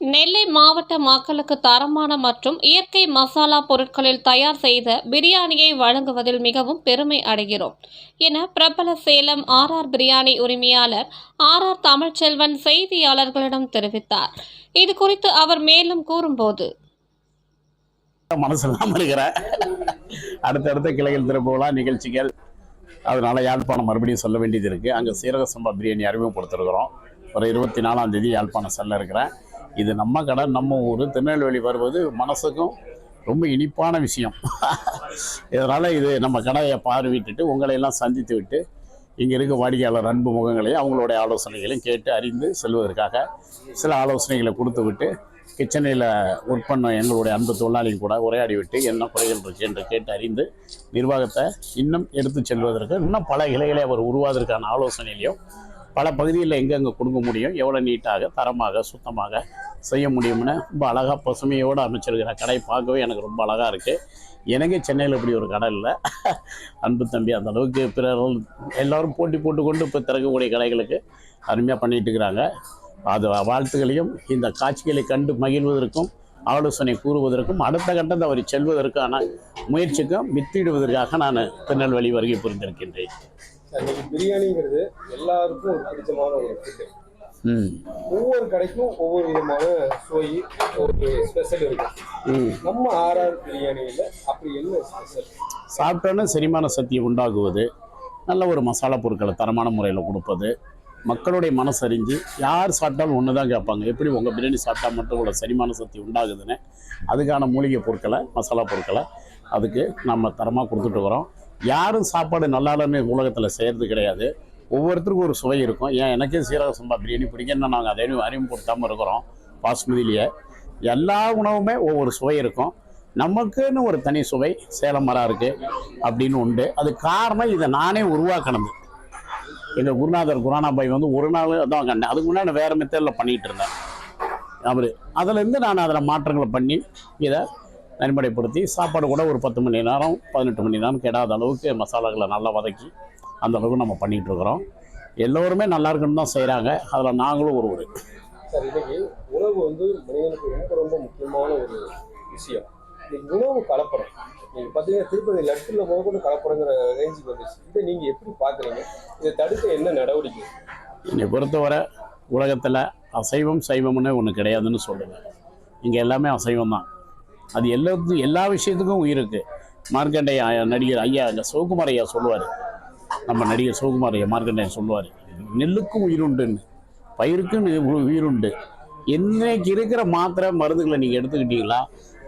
நெல்லை மாவட்ட மக்களுக்கு தரமான மற்றும் இயற்கை மசாலா பொருட்களில் தயார் செய்த பிரியாணியை வழங்குவதில் மிகவும் பெருமை அடைகிறோம் என பிரபல சேலம் ஆர் ஆர் பிரியாணி உரிமையாளர் ஆர் ஆர் தமிழ்ச்செல்வன் செய்தியாளர்களிடம் தெரிவித்தார். இது குறித்து அவர் மேலும் கூறும்போது மனசு இல்லாமல் அடுத்தடுத்த கிளைகள் திருப்பலாம் நிகழ்ச்சிகள். அதனால யாழ்ப்பாணம் மறுபடியும் சொல்ல வேண்டியது இருக்குது அங்கே சீரக சம்பா பிரியாணி அறிமுகப்படுத்திருக்கிறோம். ஒரு இருபத்தி நாலாம் தேதி யாழ்ப்பாணம் செல்ல இருக்கிறேன் இது நம்ம கடை நம்ம ஊர். திருநெல்வேலி வருவது மனசுக்கும் ரொம்ப இனிப்பான விஷயம். இதனால் இது நம்ம கடையை பார்வையிட்டுட்டு உங்களை எல்லாம் சந்தித்து விட்டு இங்கே இருக்க வாடிக்கையாளர் அன்பு முகங்களையும் அவங்களுடைய ஆலோசனைகளையும் கேட்டு அறிந்து செல்வதற்காக சில ஆலோசனைகளை கொடுத்து விட்டு கிச்சனில் ஒர்க் பண்ண எங்களுடைய அன்பு தொழிலாளிகள் கூட உரையாடி விட்டு என்ன குறைகள் இருக்குது என்று கேட்டு அறிந்து நிர்வாகத்தை இன்னும் எடுத்து செல்வதற்கு இன்னும் பல இலைகளை அவர் உருவாவதற்கான ஆலோசனையிலையும் பல பகுதிகளில் எங்கெங்கே கொடுக்க முடியும் எவ்வளோ நீட்டாக தரமாக சுத்தமாக செய்ய முடியும்னு ரொம்ப அழகாக பசுமையோடு அமைச்சிருக்கிற கடை பார்க்கவே எனக்கு ரொம்ப அழகாக இருக்குது எனக்கு சென்னையில் இப்படி ஒரு கடை இல்லை. அன்பு தம்பி அந்த அளவுக்கு பிறர் எல்லோரும் போட்டி போட்டுக்கொண்டு இப்போ திறக்கக்கூடிய கடைகளுக்கு அருமையாக பண்ணிகிட்டு இருக்கிறாங்க. அது வாழ்த்துக்களையும் இந்த காட்சிகளை கண்டு மகிழ்வதற்கும் ஆலோசனை கூறுவதற்கும் அடுத்த கட்டத்தை அவர் செல்வதற்கான முயற்சிக்கும் வித்திடுவதற்காக நான் திருநெல்வேலி வருகை புரிந்திருக்கின்றேன். இன்னைக்கு பிரியாணிங்கிறது எல்லாருக்கும் ஒரு பிடிச்சமான ஒரு ஃபுட்டு ஒவ்வொரு கடைக்கும் ஒவ்வொரு விதமான சுவை ஒரு ஸ்பெஷல் இருக்கு ம். நம்ம ஆர்ஆர் பிரியாணியில் அப்படி என்ன ஸ்பெஷல் சாப்பிட்டோன்னே செரிமான சக்தியை உண்டாகுவது நல்ல ஒரு மசாலா பொருட்களை தரமான முறையில் கொடுப்பது மக்களுடைய மனசு அறிஞ்சு யார் சாப்பிட்டாலும் ஒன்று தான் கேட்பாங்க. எப்படி உங்கள் பிரியாணி சாப்பிட்டா மட்டும் இவ்வளோ செரிமான சக்தி உண்டாகுதுன்னு? அதுக்கான மூலிகை பொருட்களை மசாலா பொருட்களை அதுக்கு நம்ம தரமாக கொடுத்துட்டு வரோம். யாரும் சாப்பாடு நல்லா இல்லைன்னு உலகத்தில் செய்கிறது கிடையாது. ஒவ்வொருத்தருக்கும் ஒரு சுவை இருக்கும். ஏன் எனக்கே சீரக சம்பா பிரியாணி பிடிக்கும்னா நாங்கள் அதையும் அறிமுகப்படுத்தாமல் இருக்கிறோம். பாஸ்மதியிலேயே எல்லா உணவுமே ஒவ்வொரு சுவை இருக்கும். நமக்குன்னு ஒரு தனி சுவை சேலம் மரம் இருக்குது அப்படின்னு உண்டு. அது காரணம் இதை நானே உருவாக்கினது. எங்கள் குருநாதர் குரானாபாய் வந்து ஒரு நாள் தான் கண்டேன் அதுக்கு முன்னாடி வேறு மெத்தடில் பண்ணிகிட்டு இருந்தேன். அவர். அதுலேருந்து நான் அதில் மாற்றங்களை பண்ணி இதை நன்மைப்படுத்தி சாப்பாடு கூட ஒரு பத்து மணி நேரம் பதினெட்டு மணி நேரம் கெடாத அளவுக்கு மசாலாக்களை நல்லா வதக்கி அந்த அளவுக்கு நம்ம பண்ணிகிட்டு இருக்கிறோம். எல்லோருமே நல்லா இருக்குன்னு தான் செய்கிறாங்க அதில் நாங்களும் ஒருவர் சார் இன்னைக்கு உணவு வந்து மனிதனுக்கு ரொம்ப ரொம்ப முக்கியமான ஒரு விஷயம். இன்னைக்கு உணவு கலப்படம். நீங்க பார்த்தீங்கன்னா திருப்பதி லட்டுல முத கொண்டு கலப்படங்கிற ரேஞ்சுக்கு வந்துச்சு இதை நீங்க எப்படி பாக்குறீங்க? இதை தடுக்க என்ன நடவடிக்கை? என்னை பொறுத்தவரை உலகத்தில் அசைவம் சைவம்னு ஒன்று கிடையாதுன்னு சொல்லுவேன் இங்கே எல்லாமே அசைவம் தான் அது எல்லாத்துக்கும் எல்லா விஷயத்துக்கும் உயிர் இருக்குது மார்க்கண்டைய நடிகர் ஐயா இந்த சிவகுமார் ஐயா சொல்லுவார். நம்ம நடிகர் சிவகுமார் ஐயா மார்க்கண்டையன் சொல்லுவார். நெல்லுக்கும் உயிருண்டுன்னு. பயிருக்கும் உயிருண்டு. இன்றைக்கு இருக்கிற மாத்திரை மருந்துகளை நீங்கள் எடுத்துக்கிட்டீங்களா?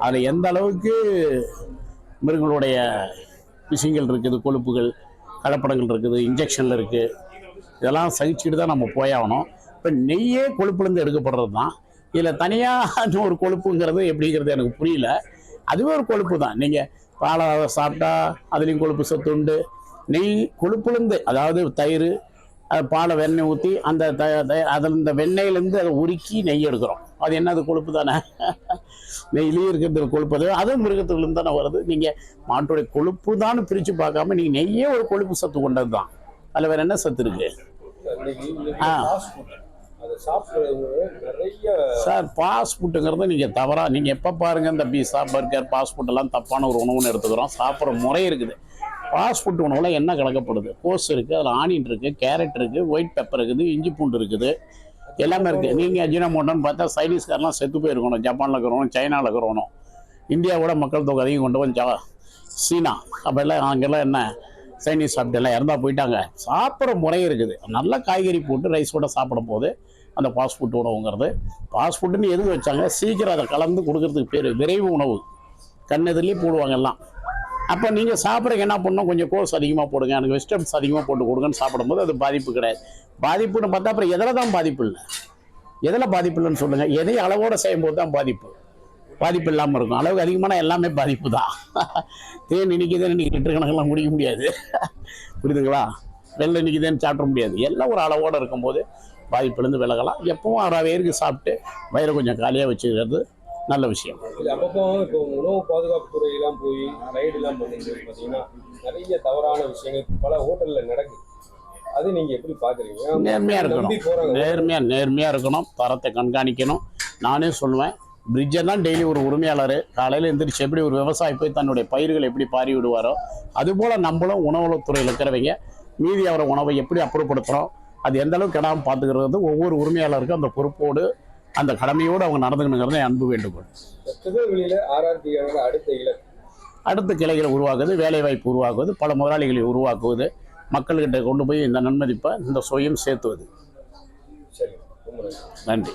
அதில் எந்த அளவுக்கு மிருகங்களுடைய விஷயங்கள் இருக்குது? கொழுப்புகள் கலப்படங்கள் இருக்குது இன்ஜெக்ஷனில் இருக்குது இதெல்லாம் சகிச்சுட்டு தான் நம்ம போயாகணும். இப்போ நெய்யே கொழுப்புலேருந்து எடுக்கப்படுறது தான் இதில் தனியாக ஒரு கொழுப்புங்கிறது எப்படிங்கிறது எனக்கு புரியல. அதுவே ஒரு கொழுப்பு தான் நீங்கள் பாலை சாப்பிட்டா அதுலேயும் கொழுப்பு சத்து உண்டு. நெய் கொழுப்புலேருந்து அதாவது தயிர் பாலை வெண்ணெய் ஊற்றி அந்த த அதில் இந்த வெண்ணெயிலேருந்து அதை உருக்கி நெய் எடுக்கிறோம். அது என்னது கொழுப்பு தானே? நெய்லேயும் இருக்கிறது கொழுப்பு. அது அதுவும் மிருகத்துலேருந்து தானே வருது. நீங்கள் மாட்டுடைய கொழுப்பு தான் பிரித்து பார்க்காம நீங்கள் நெய்யே ஒரு கொழுப்பு சத்து கொண்டது தான் அதில் வேறு என்ன சத்து இருக்குது ஆ. சார் ஃபாஸ்ட் ஃபுட்டுங்கிறது நீங்கள் தவறாக நீங்கள் எப்போ பாருங்கள் இந்த பீஸா பர்கர் ஃபாஸ்ட் ஃபுட்டெல்லாம் தப்பான ஒரு உணவுன்னு எடுத்துக்கிறோம். சாப்பிட்ற முறை இருக்குது. பாஸ்புட் ஃபுட் உணவில் என்ன கலக்கப்படுது கோஸ் இருக்குது அதில் ஆனியன் இருக்குது கேரட் இருக்குது ஒயிட் பெப்பர் இருக்குது இஞ்சி பூண்டு இருக்குது. எல்லாமே இருக்குது நீங்கள் அஜினமோட்டோன்னு பார்த்தா சைனீஸ்காரெலாம் செத்து போயிருக்கணும். ஜப்பானில் இருக்கிறவனும் சைனாவில் இருக்கிறவனும். இந்தியாவோட மக்கள் தொகை அதிகம் கொண்டு வந்து சீனா. அப்போ எல்லாம் அங்கெல்லாம் என்ன? சைனீஸ் சாப்பிட்டு எல்லாம் இறந்தா போயிட்டாங்க. சாப்பிட்ற முறை இருக்குது. நல்ல காய்கறி போட்டு ரைஸோட சாப்பிடும் போது அந்த ஃபாஸ்ட் ஃபுட் உணவுங்கிறது. ஃபாஸ்ட் ஃபுட்டுன்னு எதுக்கு வச்சாங்க? சீக்கிரம் அதை கலந்து கொடுக்கறதுக்கு பேர் விரைவு உணவு. கண்ணெதிரிலே போடுவாங்க எல்லாம். அப்போ நீங்கள் சாப்பிட்றக்கு என்ன பண்ணணும்? கொஞ்சம் கோஸ் அதிகமாக போடுங்க. எனக்கு வெஜிடபிள்ஸ் அதிகமாக போட்டு கொடுங்கன்னு சாப்பிடும்போது அது பாதிப்பு கிடையாது. பாதிப்புன்னு பார்த்தா அப்புறம் எதில் தான் பாதிப்பு இல்லை? எதில் பாதிப்பு இல்லைன்னு சொல்லுங்கள் எதையும் அளவோடு செய்யும்போது தான் பாதிப்பு. பாதிப்பு இல்லாமல் இருக்கும். அளவுக்கு அதிகமான எல்லாமே பாதிப்பு தான். தேன் இனிக்குதுன்னு இன்றைக்கி லிட்டர் கணக்கெல்லாம் குடிக்க முடியாது. புரியுதுங்களா? வெள்ளை இன்னைக்குதேன்னு சாப்பிட முடியாது. எல்லாம் ஒரு அளவோடு இருக்கும்போது பாதிப்புலேருந்து விலகலாம். எப்பவும் அரை பேருக்கு சாப்பிட்டு வயிறை கொஞ்சம் காலியாக வச்சுக்கிறது நல்ல விஷயம். அப்பப்போ இப்போ உணவு பாதுகாப்பு துறையெல்லாம் போய் ரைடுலாம் பண்ணும்போது பார்த்தீங்கன்னா நிறைய தவறான விஷயங்கள் பல ஹோட்டலில் நடக்குது. அதை நீங்க எப்படி பாக்குறீங்க? நேர்மையா இருக்கணும். நேர்மையாக நேர்மையாக இருக்கணும். தரத்தை கண்காணிக்கணும். நானே சொல்லுவேன் பிரிட்ஜை தான் டெய்லி ஒரு உரிமையாளர் காலையில் எந்திரிச்சு எப்படி ஒரு விவசாயி போய் தன்னுடைய பயிர்களை எப்படி பாரி விடுவாரோ அதுபோல் நம்மளும் உணவுத்துறையில் இருக்கிறவங்க மீதி அவரை உணவை எப்படி அப்புறப்படுத்துகிறோம் அது எந்த அளவுக்கு கெடாமல் பார்த்துக்கிறது ஒவ்வொரு உரிமையாளருக்கும் அந்த பொறுப்போடு அந்த கடமையோடு அவங்க நடந்துக்கணுங்கிறது அன்பு வேண்டுகோள். திருநெல்வேலியில அடுத்த இலக்கு? அடுத்த கிளைகளை உருவாக்குவது வேலைவாய்ப்பு உருவாக்குவது பல முதலாளிகளை உருவாக்குவது மக்கள்கிட்ட கொண்டு போய் இந்த நன்மதிப்பை இந்த சுயம் சேர்த்துவது. நன்றி.